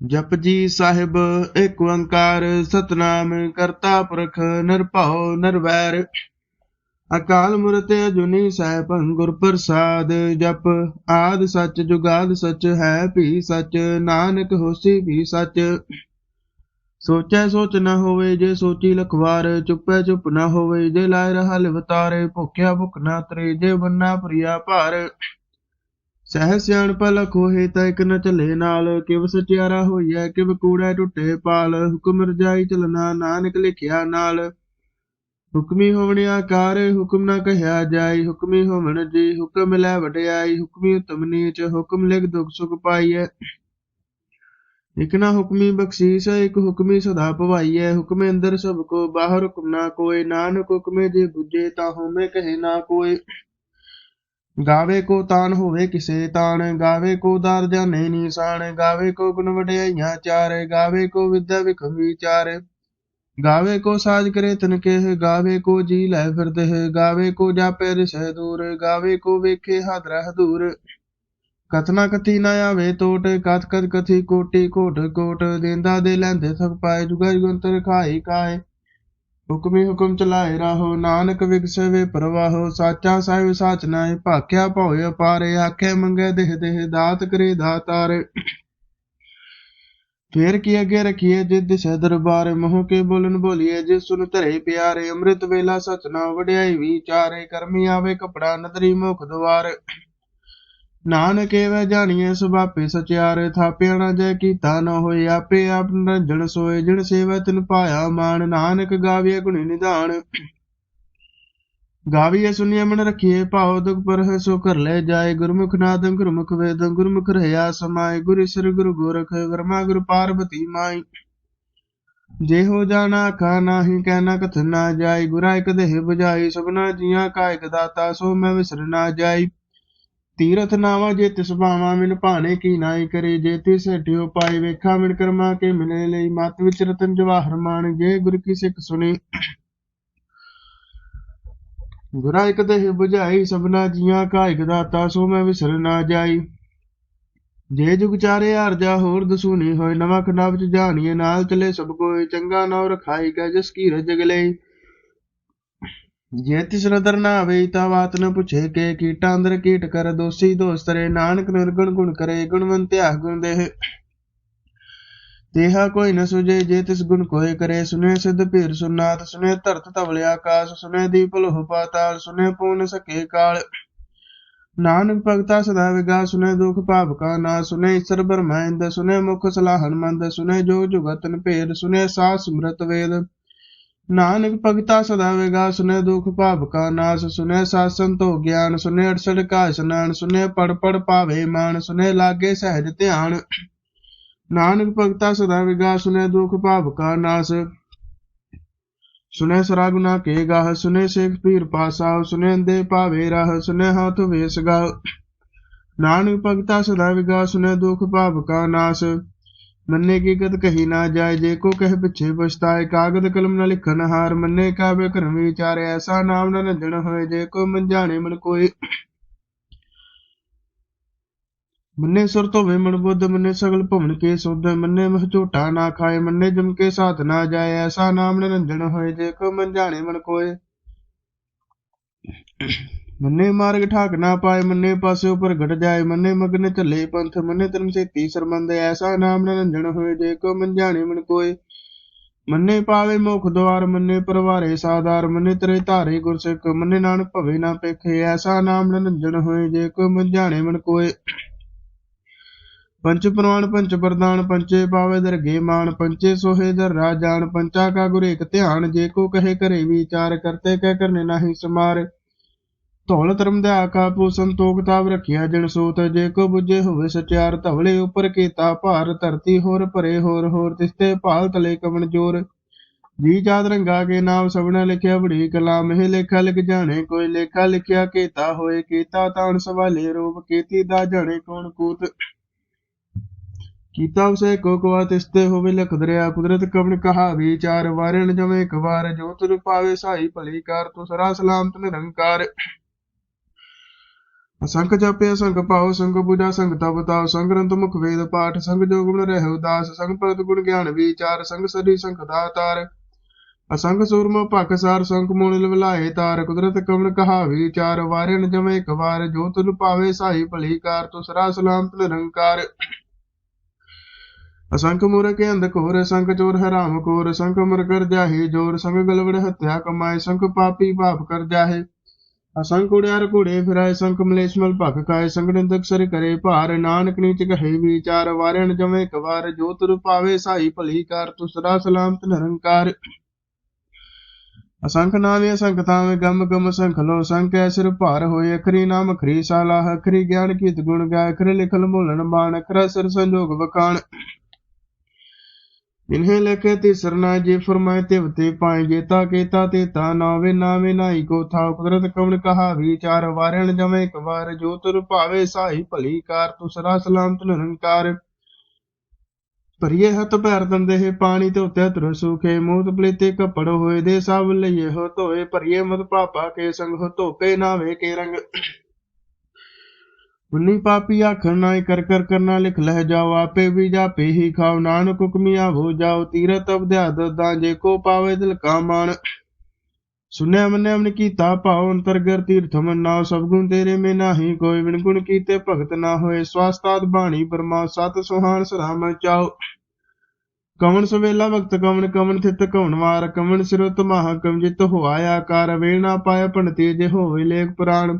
ਜਪ ਜੀ ਸਾਹਿਬ, ਏਕ ਓੰਕਾਰ, ਸਤਨਾਮ, ਕਰਤਾ ਪੁਰਖ, ਨਿਰਭਉ, ਨਿਰਵੈਰ। ਅਕਾਲ ਮੂਰਤ ਅਜੂਨੀ ਸੈਭੰ ਗੁਰ ਪ੍ਰਸਾਦ, ਜਪ। ਆਦ ਸੱਚ, ਜੁਗਾਦ ਸੱਚ, ਹੈ ਭੀ ਸੱਚ, ਨਾਨਕ ਹੋਸੀ ਭੀ ਸੱਚ। ਸੋਚੈ ਸੋਚ ਨਾ ਹੋਵੇ, ਜੇ ਸੋਚੀ ਲਖਵਾਰ, ਚੁੱਪੈ ਚੁੱਪ ਨਾ ਹੋਵੇ, ਜੇ ਲਾਇ ਰਹਾ ਲਿਵਤਾਰੇ, ਭੁਖਿਆ ਭੁਖ ਨਾ ਤਰੇ, ਜੇ ਬੰਨਾ ਪ੍ਰਿਆ ਭਾਰ। ਸਹਿ ਸਿਆਣਪ ਲਖੋਹੇ ਤਾਂ ਇਕ ਨ ਚੱਲੇ ਨਾਲ, ਕਿਵ ਸਚਿਆਰਾ ਹੋਈਐ, ਕਿਵ ਕੂੜੈ ਟੁੱਟੇ ਪਾਲ, ਹੁਕਮ ਰਜਾਈ ਚਲਣਾ ਨਾਨਕ ਲਿਖਿਆ ਨਾਲ। ਹੁਕਮੀ ਹੋਵਣ ਆਕਾਰ ਹੁਕਮ ਨਾ ਕਹਿਆ ਜਾਈ, ਹੁਕਮੀ ਹੋਵਣ ਜੀ ਹੁਕਮ ਲੈ ਵਡਿਆਈ, ਹੁਕਮੀ ਉਤਮ ਨੀਚ, ਹੁਕਮ ਲਿਖ ਦੁਖ ਸੁਖ ਪਾਈਐ। ਇਕ ਨਾ ਹੁਕਮੀ ਬਖਸ਼ੀਸ, ਇਕ ਹੁਕਮੀ ਸਦਾ ਭਵਾਈਐ ਹੁਕਮੇ ਅੰਦਰ ਸਭ ਕੋ, ਬਾਹਰ ਹੁਕਮ ਨਾ ਕੋਇ ਨਾਨਕ ਹੁਕਮੇ ਜੇ ਬੁਝੇ ਤਾਂ ਹੋਮੇ ਕਹੇ ਨਾ ਕੋਇ ਗਾਵੇ ਕੋ ਤਾਨ ਹੋਵੇ ਕਿਸੇ ਤਾਨ ਗਾਵੇ ਕੋ ਦਰ ਜਾਣੇ ਨੀਸਾਨ ਗਾਵੇ ਕੋ ਗੁਣ ਵਡਿਆਈਆਂ ਚਾਰ, ਗਾਵੇ ਕੋ ਵਿਦਿਆ ਵਿਖਮ ਵਿਚਾਰ। ਗਾਵੇ ਕੋ ਸਾਜ ਕਰੇ ਤਨ ਕੇ ਗਾਵੇ ਕੋ ਜੀ ਲੈ ਫਿਰਦੇ, ਗਾਵੇ ਕੋ ਜਾਪੇ ਰਿਸਹਿ ਦੂਰ, ਗਾਵੇ ਕੋ ਵੇਖੇ ਹਾਦਰਾ ਹਦੂਰ ਕਥਨਾ ਕਥੀ ਨਾ ਆਵੇ ਟੋਟ ਕਥ ਕਥ ਕਥੀ ਕੋਟੀ ਕੋਟ ਕੋਟ, ਦੇਂਦਾ ਦੇ ਲੈਂਦੇ ਥਕ ਪਾਏ, ਜੁਗਾ ਜੁਗੰਤਰ ਖਾਈ ਕਾਏ। ਹੁਕਮੀ ਹੁਕਮ ਚਲਾਏ ਰਾਹੋ, ਨਾਨਕ ਵਿਗਸੇ ਪ੍ਰਵਾਹੋ, ਸਾਚਾ ਸਾਹਿਬ ਸਾਚ ਨਾਏ ਭਾਖਿਆ ਭਉ ਅਪਾਰੇ, ਆਖੇ ਮੰਗੇ ਦੇਹ ਦੇਹ, ਦਾਤ ਕਰੇ ਦਾਤਾਰ। ਫੇਰ ਕੀ ਅੱਗੇ ਰਖੀਏ ਜਿਦ ਸੇ ਦਰਬਾਰ, ਮੋਹ ਕੇ ਬੋਲਨ ਬੋਲੀਏ ਜਿਸ ਸੁਨ ਧਰੇ ਪਿਆਰੇ, ਅੰਮ੍ਰਿਤ ਵੇਲਾ ਸਚਨਾ ਵਡਿਆਈ ਵਿਚਾਰੇ, ਕਰਮੀ ਆਵੇ ਕਪੜਾ ਨਦਰੀ ਮੁਖ ਦੁਆਰ। ਨਾਨਕ ਏਵੈ ਜਾਣੀਏ ਸੁਭਾਪੇ ਸਚਿਆਰ ਥਾਪਿਆ ਨਾ ਜੈ ਕੀਤਾ ਨ ਹੋਏ ਆਪੇ ਆਪ ਨਿਰੰਜਨ ਸੋਏ ਜਿਣ ਸੇਵੈ ਤਿਨ ਪਾਇਆ ਮਾਨ ਨਾਨਕ ਗਾਵੀਏ ਗੁਣੀ ਨਿਧਾਨ। ਗਾਵੀਏ ਸੁਨੀਏ ਮਨ ਰਖੀਏ ਭਾਉ ਦੁਖ ਪਰ ਸੋ ਕਰ ਲੈ ਜਾਏ, ਗੁਰਮੁਖ ਨਾਦੰ ਗੁਰਮੁਖ ਵੇਦੰ, ਗੁਰਮੁਖ ਰਹਾ ਸਮਾਏ, ਗੁਰ ਸ੍ਰੀ ਗੁਰੂ ਗੋਰਖ, ਵਰਮਾ ਗੁਰ ਪਾਰਬਤੀ ਮਾਈ। ਜੇ ਹੋ ਜਾਣਾ ਆਖਾ ਨਾਹੀ ਕਹਿਣਾ ਕਥ ਨਾ ਜਾਈ ਗੁਰਾ ਇਕ ਦੇਹ 부ਜਾਈ ਸਭਨਾ ਜੀਆਂ ਕਾ ਇਕ ਦਾਤਾ, ਸੋ ਮੈਂ ਵਿਸਰ ਨਾ ਜਾਈ। ਤੀਰਥ ਨਾਵਾ ਜੇ ਤਿਸ ਭਾਵਾ ਮਿਨ ਭਾਣੇ ਕੀ ਨਾਈ ਕਰੇ, ਜੇ ਤਿਸ ਹਟਿਓ ਪਾਈ ਵੇਖਾ ਮਿਨ ਕਰਮਾ ਕੇ ਮਿਲੇ ਲਈ। ਮਤ ਵਿਚ ਰਤਨ ਜਵਾਹਰ ਮਾਨ, ਜੇ ਗੁਰ ਕੀ ਸਿੱਖ ਸੁਣੀ। ਗੁਰਾ ਇਕ ਦੇਹ 부ਝਾਈ ਸਭਨਾ ਜੀਆਂ ਕਾ ਇਕ ਦਾਤਾ, ਸੋ ਮੈਂ ਵਿਸਰ ਨਾ ਜਾਈ। ਜੇ ਜੁਗ ਚਾਰੇ ਹਰਜਾ ਹੋਰ ਦਸੂਨੀ ਹੋਏ। ਨਵਾਂ ਖੰਡਾ ਵਿੱਚ ਜਾਣੀਏ, ਨਾਲ ਚਲੇ ਸਭ ਕੋਏ। ਚੰਗਾ ਨਾਉ ਰਖਾਈ ਗਾ ਜਿਸ ਕੀ ਰਜਗ ਲਈ। ਜੇ ਤਿਸ ਨਦਰ ਨਾ ਆਵੇ ਤਾਂ ਬਾਤ ਨ ਪੁੱਛੇ ਕੇ ਕੀਟਾਂ ਅੰਦਰ ਕੀਟ ਕਰ, ਦੋਸੀ ਦੋਸਤਰੇ ਨਾਨਕ ਨਿਰਗੁਣ ਗੁਣ ਕਰੇ ਗੁਣਵੰਤਿਆ ਗੁਣ ਦੇਹ ਤੇਹਾ ਕੋਈ ਨ ਸੁਝੇ, ਜੇ ਤਿਸ ਗੁਣ ਕੋਏ ਕਰੇ। ਸੁਨੇ ਸਿਧ ਭੀਰ ਸੁਨਾਤ ਸੁਨੇ ਧਰਤ ਧਵਲੇ ਆਕਾਸ਼ ਸੁਨੇ ਦੀਪ ਲੋਹ ਪਾਤਾਲ ਸੁਨੇ ਪੂਨ ਸਕੇ ਕਾਲ। ਨਾਨਕ ਭਗਤਾ ਸਦਾ ਵਿਗਾ ਸੁਨੇ ਦੁਖ ਭਾਵ ਕਾ ਨਾ ਸੁਨੇ ਈਸ਼ਰ ਬਰਮਾਇੰਦ ਸੁਨੇ ਮੁਖ ਸਲਾਹਨ ਮੰਦ। ਸੁਨੇ ਜੋ ਜੁਗਤਨ ਭੇਦ ਸੁਨੇ ਸਾਹ ਸਮਰਤ ਵੇਦ। ਨਾਨਕ ਭਗਤਾ ਸਦਾ ਵਿਗਾ ਸੁਨੇ ਦੁਖ ਭਾਵ ਕਾ ਨਾਸ ਸੁਨੇ ਸ਼ਾਸਨ ਸੰਤੋ ਗਿਆਨ ਸੁਨੇ ਅੜਸੜ ਕਾ ਇਸ਼ਨਾਨ ਸੁਨੇ ਪੜ ਪੜ ਪਾਵੇ ਮਾਨ ਸੁਨੇ ਲਾਗੇ ਸਹਿਜ ਧਿਆਨ। ਨਾਨਕ ਭਗਤਾ ਸਦਾ ਵਿਗਾ ਸੁਨੇ ਦੁਖ ਭਾਵ ਕਾ ਨਾਸ। ਸੁਨੇ ਸਰਾ ਗੁਨਾ ਕੇ ਗਾਹ ਸੁਨੇ ਸੇਖ ਪੀਰ ਪਾਸਾ ਸੁਨੇ ਅੰਦੇ ਭਾਵੇ ਰਾਹ ਸੁਨੇ ਹੱਥ ਵੇਸ ਗਾ ਨਾਨਕ ਭਗਤਾ ਸਦਾ ਵਿਗਾ ਸੁਨੇ ਦੁਖ ਭਾਵ ਕਾ ਨਾਸ। ਮੰਨੇ ਕੀ ਗਤ ਕਹੀ ਨਾ ਜਾਏ, ਜੇ ਕੋ ਕਹਿ ਪਿਛੇ ਪਛਤਾਏ, ਕਾਗਦ ਕਲਮ ਨ ਲਿਖਨ ਹਾਰ ਮੰਨੇ ਕਾਵੇ ਕਰਮ ਵਿਚਾਰੇ, ਐਸਾ ਨਾਮ ਨ ਨੰਦਣ ਹੋਏ, ਜੇ ਕੋ ਮਨ ਮਨ ਕੋਈ ਮੰਨੇ ਸੁਰ ਧੋਵੇ ਮਨ ਬੁੱਧ, ਮੰਨੇ ਸਗਲ ਭਵਨ ਕੇ ਸੁਧ, ਮੰਨੇ ਮਹ ਝੂਟਾ ਨਾ ਖਾਏ, ਮੰਨੇ ਜਮ ਕੇ ਸਾਥ ਨਾ ਜਾਏ, ਐਸਾ ਨਾਮ ਨ ਹੋਏ, ਜੇ ਕੋ ਮਨ ਜਾਣੇ ਮਨ ਕੋਏ। ਮੰਨੇ ਮਾਰਗ ਠਾਕ ਨਾ ਪਾਏ, ਮੰਨੇ ਪਾਸੇ ਉਪਰ ਘਟ ਜਾਏ, ਮੰਨੇ ਮਗਨੇ ਥੱਲੇ ਪੰਥ, ਮੰਨੇ ਧਰਮ ਸੇਤੀ ਸਰਬੰਧ ਐਸਾ ਨਾਮ ਨ ਹੋਏ, ਜੇ ਕੋ ਮਨ ਜਾਣੇ ਮਨ ਕੋਏ। ਮੰਨੇ ਪਾਵੇ ਮੁਖ ਦਵਾਰ ਮੰਨੇ ਪਰਵਾਰੇ ਸਾਦਾਰ ਮੰਨੇ ਤੇਰੇ ਧਾਰੇ ਗੁਰਸਿੱਖ, ਮੰਨੇ ਨਾਨਕ ਭਵੇ ਨਾ ਪੇਖੇ, ਐਸਾ ਨਾਮ ਨ ਹੋਏ, ਜੇ ਕੋ ਮਨ ਜਾਣੇ ਮਨ ਕੋਏ। ਪੰਚ ਪ੍ਰਵਾਨ, ਪੰਚ ਪ੍ਰਦਾਨ, ਪੰਚੇ ਪਾਵੇ ਦਰਗੇ ਮਾਨ ਪੰਚੇ ਸੋਹੇ ਦਰ ਰਾਜਾਨ ਪੰਚਾ ਕਾ ਗੁਰ ਏਕ ਧਿਆਨ, ਜੇ ਕੋ ਕਹੇ ਕਰੇ ਵਿਚਾਰ, ਕਰਤੇ ਕਹਿ ਕਰਨੇ ਨਾਹੀ ਸਮਾਰ। ਧੌਲ ਧਰਮ ਦਾ ਆਕਾਪੂ ਸੰਤੋਖ ਤਾਪ ਰਖਿਆ ਜਨ ਸੂਤ, ਜੇ ਕੋ ਬੁਝੇ ਹੋਵੇ ਸਚਿਆਰ ਧਵਲੇ ਉਪਰ ਕੀਤਾ ਭਾਰ, ਧਰਤੀ ਹੋਰ ਭਰੇ ਹੋਰ ਹੋਰ ਤਿਸਤੇ ਭਾਲ ਤਲੇ ਕਵਣ ਜੋਰ। ਜੀ ਜਾਤ ਰੰਗਾ ਕੇ ਨਾਮ ਸਭਨਾ ਲਿਖਿਆ ਬੜੀ ਕਲਾਮ ਇਹ ਲੇਖਾ ਲਿਖ ਜਾਣੇ, ਕੋਈ ਲੇਖਾ ਲਿਖਿਆ ਕੀਤਾ ਹੋਏ, ਕੀਤਾ ਤਾਣ ਸਵਾਲੇ, ਰੂਪ ਕੀਤੀ ਦਾ ਜਾਣੇ, ਕੋਣ ਕੂਤ? ਕੀਤਾ ਉਸੇ ਕੋ ਕਵਾ ਤਿਸਤੇ ਹੋਵੇ ਲਖ ਦਰਿਆ, ਕੁਦਰਤ ਕਵਣ ਕਹਾ ਵਿਚਾਰ ਵਾਰਨ ਜਵੇਂ ਇੱਕ ਵਾਰ ਜੋ ਤੁਰ ਪਾਵੇ ਸਾਈ ਭਲੀ ਕਰ ਤੋ ਸਰਾ ਸਲਾਮਤ ਨਿਰੰਕਾਰ। ਅਸੰਖ ਜਪਿ ਅਸੰਖ ਪਾਉ ਸੰਗ ਪੂਜਾ ਸੰਗ ਤਪ ਤਾਉ, ਸੰਗ ਗ੍ਰੰਥ ਮੁਖ ਵੇਦ ਪਾਠ, ਸੰਗ ਜੋਗ ਗੁਣ ਰਹਿ ਉਦਾਸ, ਸੰਗ ਭਗਤ ਗੁਣ ਗਿਆਨ ਵਿਚਾਰ, ਸੰਗ ਸਰੀ ਸੰਖ ਦਾਤਾਰ। ਅਸੰਖ ਸੂਰਮ ਭਖ ਸਾਰ ਮੂਲ ਲਵਲਾਏ ਤਾਰ, ਕੁਦਰਤ ਕਵਨ ਕਹਾ ਵਿਚਾਰ ਵਾਰਨ ਜਮੇ ਇੱਕ ਵਾਰ, ਜੋ ਤੁਲ ਭਾਵੇ ਸਾਈ ਭਲੀ ਕਾਰ ਤੁਸਰਾ ਸਲਾਮਤ ਨਿਰੰਕਾਰ। ਅਸੰਖ ਮੂਰਖ ਅੰਧ ਘੋਰ ਸੰਖ ਚੋਰ ਹਰਾਮ ਕੋਰ ਸੰਖ ਮਰ ਕਰ ਜਾਹੇ ਜੋਰ, ਸੰਗ ਗਲਵੜ ਹੱਤਿਆ ਕਮਾਏ ਸੰਖ ਪਾਪੀ ਪਾਪ ਕਰ ਜਾਹੇ। ਅਸੰਖ ਉੜਿਆਰ ਘੋੜੇ ਫਿਰਾਏ ਸੰਖ ਮਲੇਸ਼ ਭਖ ਖਾਏ, ਸੰਗ ਨਿੰਦਕ ਸਰ ਕਰੇ ਭਾਰ। ਨਾਨਕ ਨੀਚ ਕਹੇ ਵਿਚਾਰ ਵਾਰਨ ਜਮੇ ਇੱਕ ਵਾਰ ਜੋ ਸਾਈ ਭਲੀ ਕਾਰ ਤੁਸਰਾ ਸਲਾਮਤ ਨਿਰੰਕਾਰ। ਅਸੰਖ ਨਾਮੇ ਅਸੰਖ ਤਾਵੇਂ ਗਮ ਗਮ ਸੰਖ ਲੋ ਸੰਖ ਐਸਿਰ ਭਾਰ ਹੋਏ, ਅਖਰੀ ਨਾਮ ਅਖਰੀ ਸਾਲਾ ਅਖਰੀ ਗਿਆਨ ਕੀਤ ਗੁਣ ਗਾਇ, ਅਖਰ ਲਿਖਲ ਮੋਲਨ ਬਾਣ, ਅਖਰਾ ਸਿਰ ਸੰਜੋਗ ਵਖਾਣ। ਇਨਹੇ ਲਖੇ ਤੇ ਸਰਨਾ ਜੇ ਫਰਮਾਏ ਤੇ ਵਤੇ ਪਾਏ ਜੇਤਾ ਕੇਤਾ ਤੇ ਤਾ ਨਾਵੇ ਨਾਵੇ ਨਾਈ ਕੋ ਥਾ ਕੁਦਰਤ ਕਵਨ ਕਹਾ ਵਿਚਾਰ ਵਾਰਣ ਜਮੇ ਇੱਕ ਵਾਰ ਜੋ ਤੁਰ ਭਾਵੇ ਸਾਈ ਭਲੀ ਕਾਰ ਤੁਸਰਾ ਭਰੀਏ ਹੱਥ ਪੈਰ ਦੰਦੇ ਹੈ ਪਾਣੀ ਤੇ ਉਤੇ ਤੁਰ ਸੁਖੇ ਮੂਤ ਪਲੀਤੇ ਕਪੜ ਹੋਏ ਦੇ ਸਭ ਲਈਏ ਹੋ ਧੋਏ, ਭਰੀਏ ਮਤ ਪਾਪਾ ਕੇ ਸੰਗ ਹੋ ਧੋਕੇ ਨਾਵੇ ਕੇ ਰੰਗ। ਉਨੀ ਪਾਪੀ ਆਖਣ ਨਾਈ ਕਰ ਕਰ ਕਰਨਾ ਲਿਖ ਲਹਿ ਜਾਓ, ਆਪੇ ਵੀ ਜਾਪੇ ਹੀ ਖਾਓ, ਨਾਨਕ ਹੁਕਮੀਆਂ ਹੋ ਜਾਓ ਤੀਰਤ ਅਬਧਿਆ ਦਦਾਂ ਜੇ ਕੋ ਪਾਵੇ ਦਿਲ ਕਾ ਮਾਨ ਸੁਨਿਆ ਮੰਨਿਆ ਮਨ ਕੀਤਾ ਭਾਉ ਅੰਤਰਗਰ ਤੀਰਥ ਮੰਨਾਓ ਸਭ ਗੁਣ ਤੇਰੇ ਮੇ ਨਾਹੀ, ਕੋਈ ਵਿਣ ਗੁਣ ਕੀਤੇ ਭਗਤ ਨਾ ਹੋਏ, ਸਵਾਸਤਾਦ ਬਾਣੀ ਬਰਮਾ ਸਤ ਸੁਹਾਨ ਸਰਾਮ ਚਾਓ ਕਵਣ ਸਵੇਲਾ ਵਕਤ ਕਵਣ ਕਵਨ ਥਿਤ ਕਵਨ ਵਾਰ, ਕਵਣ ਸਿਰੁਤ ਮਹਾ ਕਵਜਿਤ ਹੋਆ ਆਕਾਰ, ਵੇਲ ਨਾ ਪਾਇਆ ਪੰਡਤੀ ਜੇ ਹੋਵੇ ਲੇਖ ਪੁਰਾਣ।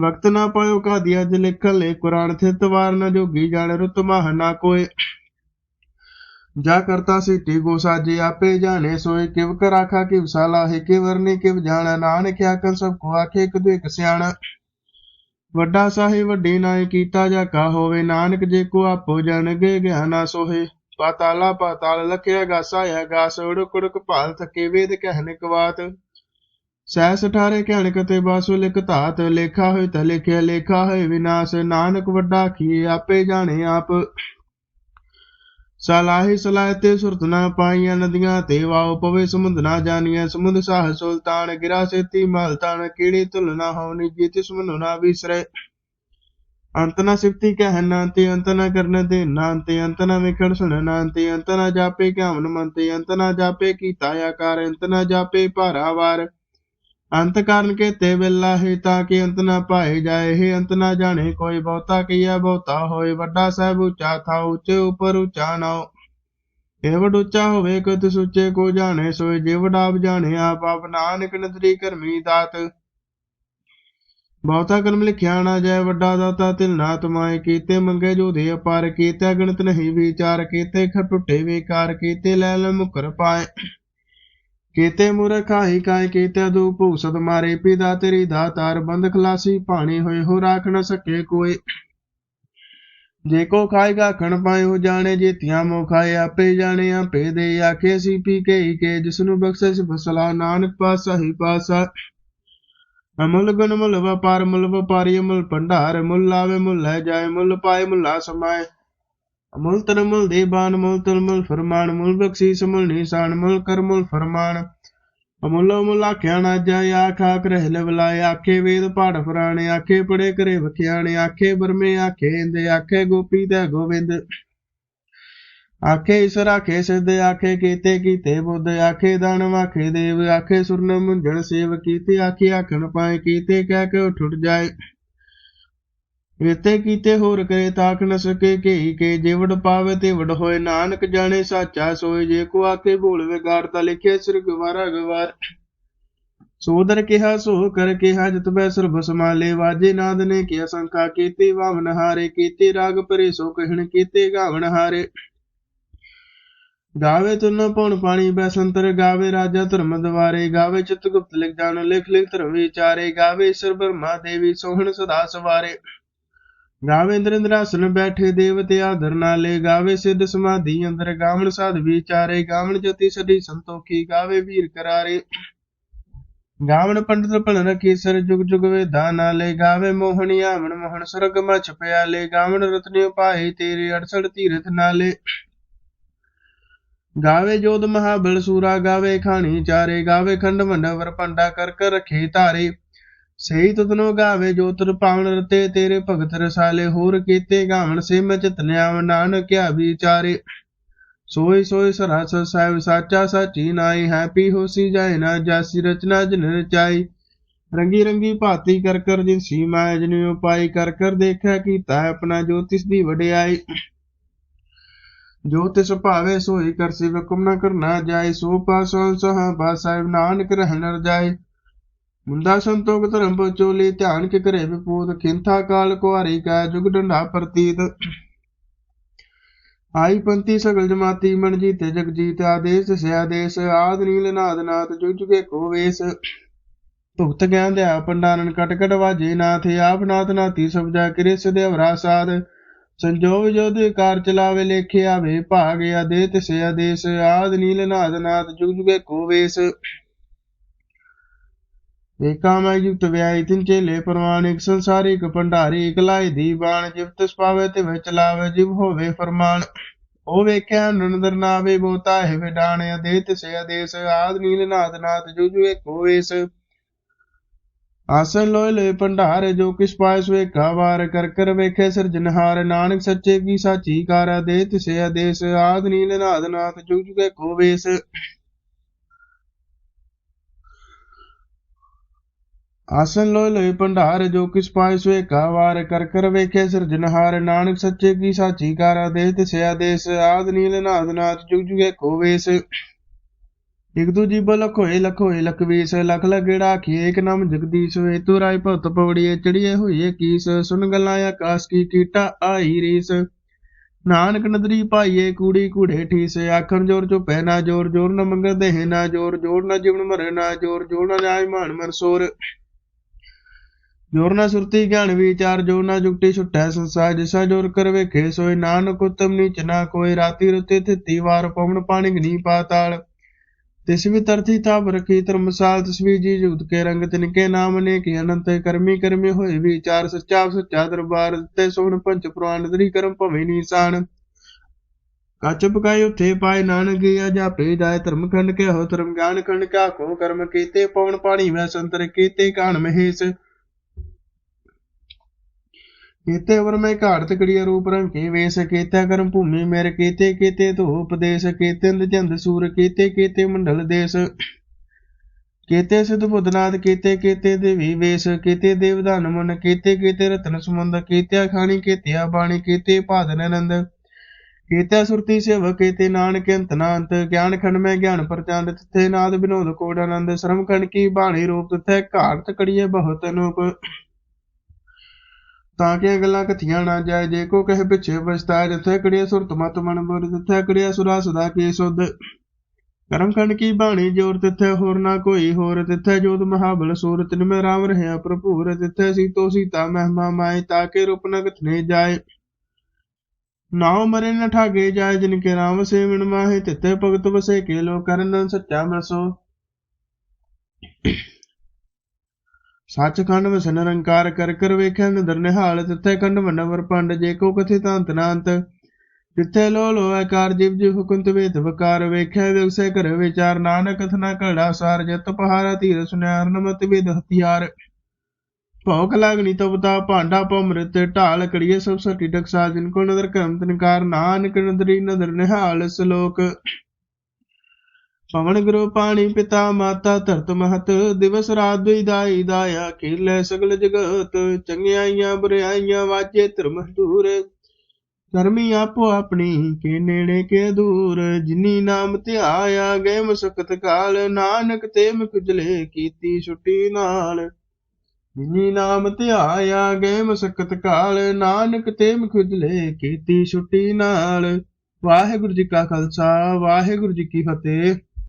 ਵਕਤ ਨਾ ਪਾਇਓ ਕਾਦੀ ਅਜ ਲਿਖਲ ਲੇ, ਕੁਰਾਨ ਥਿਤ ਵਾਰ ਨ ਜੋਗੀ ਜਾਣ ਰੁਤ ਮਹ ਨਾ ਕੋਏ। ਜਾ ਕਰਤਾ ਸਿੱਟੀ ਗੋ ਸਾਜੇ ਆਪੇ ਜਾਣੇ, ਸੋਏ ਕਿਵ ਕਰ ਆਖਾ, ਕਿਵ ਸਾਲਾ ਹੈ ਕਿ ਵਰਨੇ, ਕਿਵ ਜਾਣਾ, ਨਾਨਕ ਆਖਨ ਸਭ ਕੋ ਆਖੇ, ਇਕ ਦੁਇਕ ਸਿਆਣਾ। ਵੱਡਾ ਸਾਹਿਬ ਵੱਡੇ ਨਾਏ ਕੀਤਾ ਜਾ ਕਾ ਹੋਵੇ, ਨਾਨਕ ਜੇ ਕੋ ਆਪੋ ਜਣਗੇ ਗਿਆਨਾ ਸੋਹੇ। ਪਾਤਾਲਾ ਪਾਤਾਲ ਲਖਿਆ ਗਾਸਾ ਆ ਗਾਸ ਉੜਕ ਉੜਕ ਭਾਲ ਥਕੇ ਵੇਦ ਕਹਿਨ ਕਵਾਤ। ਸਹਿ ਸਠਾਰੇ ਕਹਿਣ ਕਤੇ ਬਾਸੁ ਲਿਖ ਧਾਤ ਲੇਖਾ ਹੋਇ ਤਾ ਲਿਖਿਆ ਲੇਖਾ ਹੋਇ ਵਿਨਾਸ਼, ਨਾਨਕ ਵੱਡਾ ਕੀ ਆਪੇ ਜਾਣੇ ਆਪ। ਸਲਾਹੀ ਸਲਾਹਤੇ ਸੁਰਤ ਨਾ ਪਾਈਆਂ ਨਦੀਆਂ ਤੇ ਵਾਓ ਪਵੇ ਸਮੁੰਦ ਨਾ ਜਾਣੀਆਂ, ਸਮੁੰਦ ਸਾਹ ਸੁਲਤਾਨ, ਗਿਰਾ ਸੇਤੀ ਮਲ ਕੀੜੀ ਤੁਲ ਨਾ ਹੋਣੀ ਜੀਤ ਸਮਨੁ ਨਾ ਵਿਸਰੇ। ਅੰਤ ਨਾ ਸਿਫਤੀ ਕਹਿ ਨਾ ਤੇ, ਅੰਤ ਨਾ ਕਰਨ ਦੇ ਨਾ ਤੇ, ਅੰਤ ਨਾ ਵਿਖੜ ਸੁਣ ਨਾ ਤੇ, ਅੰਤ ਨਾ ਜਾਪੇ ਕਿਆਵਨ ਮਨ ਤੇ, ਅੰਤ ਨਾ ਜਾਪੇ ਕੀਤਾ ਆਕਾਰ, ਅੰਤ ਨਾ ਜਾਪੇ ਭਾਰਾ ਵਾਰ। ਅੰਤ ਕਾਰਨ ਕੇ ਤੇ ਵੇਲਾ ਹੈ ਤਾਂ ਕਿ ਅੰਤ ਨਾ ਪਾਏ ਜਾਏ। ਹੈ ਅੰਤ ਨਾ ਜਾਣੇ, ਕੋਈ ਬਹੁਤਾ ਕੀਆ ਬਹੁਤਾ ਹੋਏ। ਵੱਡਾ ਸਾਹਿਬ ਉੱਚਾ ਥਾ ਉੱਚੇ ਉਪਰ ਉੱਚਾ ਨਾਉ। ਇਹ ਵਡ ਉੱਚਾ ਹੋਵੇ ਕਤ ਸੁੱਚੇ ਕੋ ਜਾਣੇ, ਸੋਏ ਜੇ ਵਡਾਪ ਜਾਣੇ, ਆਪ ਆਪ ਨਾਨਕ ਨਦਰੀ ਕਰਮੀ ਦਾਤ। ਬਹੁਤਾ ਕਰਮ ਲਿਖਿਆ ਨਾ ਜਾਏ, ਵੱਡਾ ਦਾਤਾ ਤਿਲ ਨਾ ਤਮਾਏ। ਕੀਤੇ ਮੰਗੇ ਜੋ ਦੇ ਅਪਾਰ, ਕੀਤੇ ਗਣਤ ਨਹੀਂ ਵਿਚਾਰ। ਕੀਤੇ ਖਟੁੱਟੇ ਵੇਕਾਰ, ਕੀਤੇ ਲੈ ਲੈ ਮੁਕਰ ਪਾਏ। ਕੀਤੇ ਮੂਰਖ ਕਾਇ ਕੀਤੇ ਦੂ ਭੂਸਤ ਮਾਰੇ ਪਿਦਾ ਤੇਰੀ ਦਾਤਾਰ ਬੰਦ ਖਲਾਸੀ, ਭਾਣੀ ਹੋਏ ਹੋ ਰਾਖ ਨ ਸਕੇ ਕੋਈ। ਜੇ ਕੋ ਖਾਏਗਾ ਖਣ ਪਾਏ ਜਾਣੇ ਜੀਤੀਆਂ ਮੋ ਖਾਏ ਆਪੇ ਜਾਣੇ, ਆਪੇ ਦੇ ਆਖੇ ਸੀ ਪੀ ਕੇ ਹੀ ਕੇ ਜਿਸ ਨੂੰ ਬਖਸ਼ਿਸ਼ ਫਸਲਾ ਨਾਨਕ ਪਾਸਾ ਹੀ ਪਾਸਾ। ਅਮੁੱਲ ਗੁਣ ਮੁੱਲ ਵਪਾਰ, ਮੁੱਲ ਵਪਾਰੀ, ਮੁੱਲ ਭੰਡਾਰ, ਮੁੱਲ ਲਾਵੇ ਮੁੱਲ ਲੈ ਜਾਏ, ਮੁੱਲ ਪਾਏ, ਮੁਲਾ ਸਮਾਏ। ਅਮੁੱਲ ਤਨ ਮੁੱਲ ਦੇ ਬਾਨ ਫਰਮਾਨ ਮੁੱਲ ਬਖਸ਼ੀਸ ਮੁੱਲ ਨਿਸ਼ਾਨ ਮੁੱਲ ਕਰ ਫਰਮਾਨ। ਅਮੁੱਲ ਮੁੱਲ ਆਖਿਆ ਨਾ ਜਾਏ ਆਖ ਆਖ ਰਹਿ ਆਖੇ ਵੇਦ ਪਾੜ ਪੁਰਾਣੇ, ਆਖੇ ਪੜੇ ਕਰੇ ਵਖਿਆਣੇ, ਆਖੇ ਬਰਮੇ ਆਖੇ ਇੰਦੇ, ਆਖੇ ਗੋਪੀ ਤੇ ਗੋਵਿੰਦ ਆਖੇ ਈਸ਼ਰ, ਆਖੇ ਸਿੱਧ, ਆਖੇ ਕੀਤੇ ਕੀਤੇ ਬੁੱਧ, ਆਖੇ ਦਾਨਵ, ਆਖੇ ਦੇਵ, ਆਖੇ ਸੁਰਨ ਮੁੰਝਣ ਸੇਵ ਕੀਤੇ, ਆਖੇ ਆਖਣ ਪਾਏ ਕੀਤੇ, ਕਹਿ ਕੇ ਉੱਠ ਉੱਠ ਜਾਏ। ਵੇਤੇ ਕੀਤੇ ਹੋਰ ਕਰੇ ਤਾਕ ਨ ਸਕੇ ਕੇਈ ਕੇ ਜਿਵੜ ਪਾਵੇ ਤੇ ਹੋਏ ਨਾਨਕ ਜਾਣੇ ਸਾਚਾ ਸੋਏ ਜੇ ਕੋ ਆਕੇ ਭੂਲ ਵਿਗਾੜ ਤਾ ਲਿਖੇ ਸਿਰ ਗਵਾਰਾ ਗਵਾਰ। ਸੋਦਰ ਕਿਹਾ, ਸੋ ਕਰ ਕਿਹਾ, ਜਤ ਬੈ ਸਰਬ ਸਮਾਲੇ ਵਾਜੇ ਨਾਦ ਨੇ ਕਿਆ ਸੰਖਾ ਕੀਤੀ, ਵਾਮਨ ਹਾਰੇ ਕੀਤੀ, ਰਾਗ ਪਰੇ ਸੋ ਕਹਿਣ ਕੀਤੇ, ਗਾਵਣ ਹਾਰੇ। ਗਾਵੇ ਤੁਨ ਪਉਣ ਪਾਣੀ ਬੈ ਸੰਤਰ ਗਾਵੇ, ਰਾਜਾ ਧਰਮ ਦਵਾਰੇ, ਗਾਵੇ ਚਿਤ ਗੁਪਤ ਲਿਖ ਜਾਣ, ਲਿਖ ਲਿਖ ਧਰਮ ਵਿਚਾਰੇ, ਗਾਵੇ ਈਸ਼ਰ ਬ੍ਰਹਮਾ ਦੇਵੀ ਸੋਹਣ ਸਦਾ ਸਵਾਰੇ। ਗਾਵੇ ਇੰਦਰ ਇੰਦਰਾਸਨ ਬੈਠੇ ਦੇਵਤੇ ਆਦਰ ਨਾਲੇ, ਗਾਵੇ ਸਿੱਧ ਸਮਾਧੀ ਅੰਦਰ, ਗਾਵਣ ਸਾਧ ਵਿਚਾਰੇ, ਗਾਵਣ ਜੋਤੀ ਸਦੀ ਸੰਤੋਖੀ, ਗਾਵੇ ਵੀਰ ਕਰਾਰੇ। ਗਾਵਣ ਪੰਡਤ ਭਣ ਰਖੀ ਸਰ ਜੁਗ ਜੁਗ ਵੇਦਾ ਨਾਲੇ, ਗਾਵੇ ਮੋਹਣੀ ਆਵਣ ਮੋਹਣ, ਸਰਗ ਮਛ ਪਿਆਲੇ, ਗਾਵਣ ਰਤਨਿ ਪਾਏ ਤੇਰੇ 68 ਤੀਰਥ ਨਾਲੇ। ਗਾਵੇ ਜੋਧ ਮਹਾਬਲ ਸੂਰਾ, ਗਾਵੇ ਖਾਣੀ ਚਾਰੇ, ਗਾਵੇ ਖੰਡ ਮੰਡਵਰ ਪੰਡਾ ਕਰ ਕਰ ਰਖੇ ਧਾਰੇ। ਸਹੀ ਤਤਨੋ ਗਾਵੇ ਜੋ ਤਰ ਪਾਵਨ ਰਤੇ ਤੇਰੇ ਭਗਤ ਰਸਾਲੇ, ਹੋਰ ਕੀਤੇ ਗਾਵਣ ਸੇ ਮੈਂ ਚਿਤਨਿਆਵ ਨਾਨਕ ਕਿਆ ਵਿਚਾਰੇ। ਸੋਈ ਸੋਈ ਸਰਾਸ ਸਾਹਿਬ ਸਾਚਾ ਸਾਚੀ ਨਾਈ ਹੈ ਹੋਸੀ ਜਾਏ ਨਾ ਜਾਸੀ, ਰਚਨਾ ਜਿਨ ਰਚਾਈ। ਰੰਗੀ ਰੰਗੀ ਭਾਤੀ ਕਰ ਕਰ ਜਿਨ ਸੀਮਾ ਜਿਨ ਉਪਾਈ ਕਰ ਕਰ ਦੇਖਿਆ ਕੀਤਾ ਆਪਣਾ ਜੋਤਿਸ਼ ਦੀ ਵਡਿਆਈ। ਜੋ ਤਿਸ ਭਾਵੇ ਸੋਈ ਕਰ ਸਿਵ ਹੁਕਮ ਨ ਕਰਨਾ ਜਾਏ, ਸੋ ਪਾਸੋਂ ਸਹਾ ਬਾ ਸਾਹਿਬ ਨਾਨਕ ਰਹਿਣ ਰਜਾਈ ਮੁੰਡਾ ਸੰਤੋਖ ਧਰਮ ਬਚੋਲੀ ਧਿਆਨ ਕੇ ਕਰੇ ਵਿਪੂਤ, ਖਿੰਥਾ ਕਾਲ ਕੁਹਾਰੀ ਕਾ ਜੁਗ ਡੰਡਾ ਪ੍ਰਤੀਤ। ਆਈ ਪੰਤੀ ਸਗਲ ਜਮਾਤੀ, ਮਨ ਜੀਤੇ ਜਗ ਜੀਤ, ਆਦੇਸ ਸਿਆ ਆਦ ਨੀਲ ਨਾਦ ਨਾਥ ਜੁਗ ਜੁਗੇ ਕੋ ਵੇਸ। ਭੁਗਤ ਗਿਆਨ ਦਿਆ ਪੰਡਾਨਨ, ਕਟ ਵਾਜੇ ਨਾਥ, ਆਪ ਨਾਥ ਨਾਤੀ ਸਭ ਜਾ ਕਿਰੇ ਸਦੇਵਰਾ ਸਾਧ ਸੰਜੋਗ ਜੋਦ ਕਾਰ ਚਲਾਵੇ ਲੇਖਿਆ ਵੇ ਭਾਗ ਆਦੇ ਤਿਸੇ ਆਦੇਸ ਆਦ ਨੀਲ ਨਾਦ ਨਾਥ ਜੁਗ ਜੁਗੇ ਕੋ ਵੇਸ। ਏਕਾ ਮੈਂ ਯੁਕਤ ਤਿਨ ਚੇਲੇ ਪ੍ਰਮਾਣਿਕ ਸੰਸਾਰਿਕ ਭੰਡਾਰੀ ਇਕਲਾਈ ਦੀ ਬਾਣ ਜਿਵ ਤਿਸ ਤੇ ਵਿੱਚ ਲਾਵੇ, ਜਿਵ ਹੋਵੇ ਫਰਮਾਨ। ਉਹ ਵੇਖਿਆ ਨੰਦਰ ਨਾਵੇ ਬੋਤਾ ਹੈ ਵਿਡਾਣਿਆ ਦੇ ਤਿਸੇ ਆਦੇਸ ਆਦ ਨੀਲ ਨਾਦ ਨਾਥ ਜੁਗ ਜੁਗੇ ਵੇਸ ਆਸਨ ਲੋਇ ਲੋਇ ਭੰਡਾਰ, ਜੋ ਕਿਸ ਪਾਇ ਸੋਏ ਵਾਰ, ਕਰ ਕਰ ਵੇਖੇ ਸਿਰਜਨਹਾਰ ਨਾਨਕ ਸੱਚੇ ਕੀ ਸਾਚੀ ਕਾਰਾ ਦੇ ਤਿਸੇ ਆਦੇਸ ਆਦ ਨੀਲ ਨਾਦ ਨਾਥ ਜੁਗ ਜੁਗੇ ਵੇਸ ਆਸਨ ਲੋਇ ਲੋਇ ਭੰਡਾਰ, ਜੋ ਕਿਸ ਪਾਇ ਸੋਏ ਵਾਰ ਕਰ ਕਰ ਵੇਖੇ ਸਿਰਜਨਹਾਰ ਨਾਨਕ ਸੱਚੇ ਕੀ ਸਾਚੀ ਕਾਰਾ ਦੇ ਤਿਸੇ ਆਦੇਸ ਆਦ ਨੀਲ ਨਾਦ ਨਾਥ ਜੁਗ ਜੁਗੇ ਕੋ ਵੇਸ। ਇਕ ਦੂਜੀ ਬਲਖ ਹੋਏ ਲਖ ਹੋਏ ਲਖ ਲਗੜਾ ਆਖੀਏ, ਇਕ ਨਾਮ ਜਗਦੀਸ਼ ਵੇ ਤੂ ਰਾਏ ਭਗਤ ਪਵੜੀਏ ਚੜੀਏ ਹੋਈਏ ਕੀਸ ਸੁਨ ਗੱਲਾਂ ਆਕਾਸ ਕੀ ਕੀਟਾ ਆਈ ਰੀਸ। ਨਾਨਕ ਨਦਰੀ ਭਾਈਏ ਕੂੜੀ ਕੂੜੇ ਠੀਸ, ਆਖਣ ਜੋਰ ਚੋ ਪਹਿਨਾ ਜੋਰ ਜੋਰ ਨ ਮੰਗਰ ਦੇਹ ਨਾ ਜੋਰ ਜੋਰ ਨ ਜੀਵਨ ਮਰੇ ਨਾ ਜੋਰ ਜੋਰ ਨ ਜਾਇ ਮਾਨ ਮਨਸੋਰ ਜੋਰ ਨ ਸੁਰਤੀ ਗਿਆਨ ਵਿਚਾਰ ਜੋਰ ਨ ਜੁਗਤੀ ਛੁਟੈ ਸੰਸਾਰ, ਜਿਸਾ ਜੋਰ ਕਰ ਵੇਖੇ, ਸੋਏ ਨਾਨਕ ਉਤਮ ਨੀਚ ਨਾ ਕੋਈ ਰਾਤੀ ਰੁਤੇ ਥਿਤੀ ਵਾਰ ਪਵਨ ਪਾਣੀ ਗਨੀ ਪਾਤਾਲ। ਤਿਸ ਵੀ ਤਰਥੀ ਤਾਪ ਰਖੀ ਧਰਮਸਾਲ ਤਸਵੀ ਜੀ ਜੁਗਤ ਕੇ ਰੰਗ, ਤਿਨਕੇ ਨਾਮ ਨੇ ਕੀ ਅਨੰਤ ਕਰਮੀ ਕਰਮੀ ਹੋਏ ਵਿਚਾਰ, ਸੱਚਾ ਸੱਚਾ ਦਰਬਾਰ ਤੇ ਸੋਹਣ ਪੰਚ ਪੁਰਾਣ ਦਰੀ ਕਰਮ ਭਵੇ ਨੀਸਾਨ। ਕੱਚ ਪਕਾਈ ਉਥੇ ਪਾਏ ਨਾਨਕ, ਆ ਜਾਪੇ ਜਾਏ ਧਰਮ ਖੰਡ ਕੇ ਹੋ ਧਰਮ ਗਿਆਨ ਖੰਡ ਕਾ ਕੋ ਕਰਮ ਕੀਤੇ, ਪਵਨ ਪਾਣੀ ਵੈ ਸੰਤਰ ਕੀਤੇ, ਕਾਣ ਮਹੇਸ਼। ਕੀਤੇ ਵਰ ਮੈਂ ਘਾੜਤ ਕੜੀਆ ਰੂਪ ਰੰਗ ਵੇਸ ਕੀਤੇ, ਕਰਮ ਭੂਮੀ ਮੇਰ ਕੀਤੇ ਕੀਤੇ ਧੋ ਉਪਦੇਸ਼ ਕੀਤੇ ਚੰਦ ਸੂਰ ਕੀਤੇ ਕੀਤੇ ਮੰਡਲ ਦੇਸ਼, ਕੀਤੇ ਸਿਧ ਬੁੱਧਨਾਥ ਕੀਤੇ ਕੀਤੇ ਦੇਵੀ ਵੇਸ, ਕੀਤੇ ਦੇਵਦਾਨ ਮਨ, ਕੀਤੇ ਕੀਤੇ ਰਤਨ ਸਮੁੰਦ ਕੀਤੇ ਖਾਣੀ ਕੀਤੇ ਬਾਣੀ ਕੀਤੇ ਭਾਦਨ ਆਨੰਦ ਕੀਤੇ ਸੁਰਤੀ ਸੇਵ, ਕੀਤੇ ਨਾਨਕ ਅੰਤ ਗਿਆਨ ਖੰਡ ਮੈਂ ਗਿਆਨ ਪ੍ਰਚੰਡ, ਤਿੱਥੇ ਨਾਦ ਬਿਨੋਦ ਕੋੜ ਆਨੰਦ ਸ਼ਰਮ ਖੰਡ ਕੀ ਬਾਣੀ ਰੂਪ ਤਿੱਥੇ ਘਾੜਤ ਕੜੀਏ ਬਹੁਤ ਅਨੂਪ। ਤਾਂ ਕਿ ਇਹ ਕਥੀਆਂ ਨਾ ਜਾਏ। ਜੇ ਕੋ ਕਹੇ ਪਿਛੇ ਪਛਤਾਏ ਜਿੱਥੇ ਕੜਿਆ ਸੁਰਤ ਮਤ ਮਨ ਬੁਰ, ਜਿੱਥੇ ਕੜਿਆ ਸੁਰਾ ਸਦਾ ਕੀ ਸੁਧ। ਕਰਮ ਖੰਡ ਕੀ ਬਾਣੀ ਜੋਰ, ਤਿੱਥੇ ਹੋਰ ਨਾ ਕੋਈ ਹੋਰ। ਤਿੱਥੇ ਜੋਤ ਮਹਾਬਲ ਸੂਰ, ਤਿਨ ਮੈਂ ਰਾਮ ਰਹਿਆ ਪ੍ਰਭੂਰ ਤਿੱਥੇ ਸੀਤੋ ਸੀਤਾ ਮਹਿਮਾ ਮਾਏ, ਤਾਂ ਤਾਕੇ ਰੂਪ ਨ ਕਥਨੇ ਜਾਏ। ਨਾਉ ਮਰੇ ਨ ਠਾਗੇ ਜਾਏ, ਜਿਨ ਕੇ ਰਾਮ ਸੇਵਨ ਮਾਹੇ। ਤਿੱਥੇ ਭਗਤ ਵਸੇ ਕੇ ਲੋ ਕਰਨ ਸੱਚਾ ਮਸੋ ਸੱਚਖੰਡ ਵਸਨ ਨਿਰੰਕਾਰ ਕਰ ਕਰ ਵੇਖਿਆ, ਨਦਰ ਨਿਹਾਲ ਤਿੱਥੇ ਖੰਡ ਮਨਵਰ ਪੰਡ, ਜੇ ਕੋ ਕਥੇ ਤਾਂਤ ਨਾਂਤ ਜਿੱਥੇ ਲੋ ਲੋ ਆਕਾਰ ਜਿਵ ਜਿਵ ਹੁਕਮ ਤਵੇਤ ਵਕਾਰ ਵੇਖਿਆ ਵਿਗਸੇ ਕਰ ਵਿਚਾਰ। ਨਾਨਕ ਕਥਨਾ ਘੜਾ ਸਾਰ, ਜਤ ਪਹਾਰਾ ਧੀਰ ਸੁਨਿਆਰ, ਨਮਤ ਵਿਦ ਹਥਿਆਰ। ਭੌਕ ਲਾਗਨੀ ਤਬਤਾ ਭਾਂਡਾ ਪਮ੍ਰਿਤ ਢਾਲ ਕੜੀਏ ਸਭ ਸਟੀ ਟਕਸਾ ਜਿਨ ਕੋ ਨਦਰ ਕਰਮ ਤਨਕਾਰ ਨਾਨਕ ਨਦਰੀ ਨਦਰ ਨਿਹਾਲ ਸਲੋਕ। ਪਵਨ ਗੁਰੂ ਪਾਣੀ ਪਿਤਾ ਮਾਤਾ ਧਰਤ ਮਹਤ, ਦਿਵਸ ਰਾਤ ਦੁਈ ਦਾਈ ਦਾਇਆ ਕੀਲੇ ਸਗਲ ਜਗਤ, ਚੰਗਿਆਈਆਂ ਬੁਰਾਈਆਂ ਵਾਜੇ ਧਰਮ ਦੂਰ। ਕਰਮੀ ਆਪੋ ਆਪਣੀ, ਕੇ ਨੇੜੇ ਕੇ ਦੂਰ। ਜਿਨੀ ਨਾਮ ਧਿਆਇਆ, ਗਏ ਮੁਸਕਤ ਕਾਲ। ਨਾਨਕ ਤੇ ਮੁਖ ਕੀਤੀ ਛੁੱਟੀ ਨਾਲ। ਜਿਨੀ ਨਾਮ ਧਿਆਇਆ, ਗਏ ਮੁਸਕਤ ਕਾਲ। ਨਾਨਕ ਤੇ ਮੁਖ ਕੀਤੀ ਛੁੱਟੀ ਨਾਲ। ਵਾਹਿਗੁਰੂ ਜੀ ਕਾ ਖਾਲਸਾ, ਵਾਹਿਗੁਰੂ ਜੀ ਕੀ ਫਤਿਹ।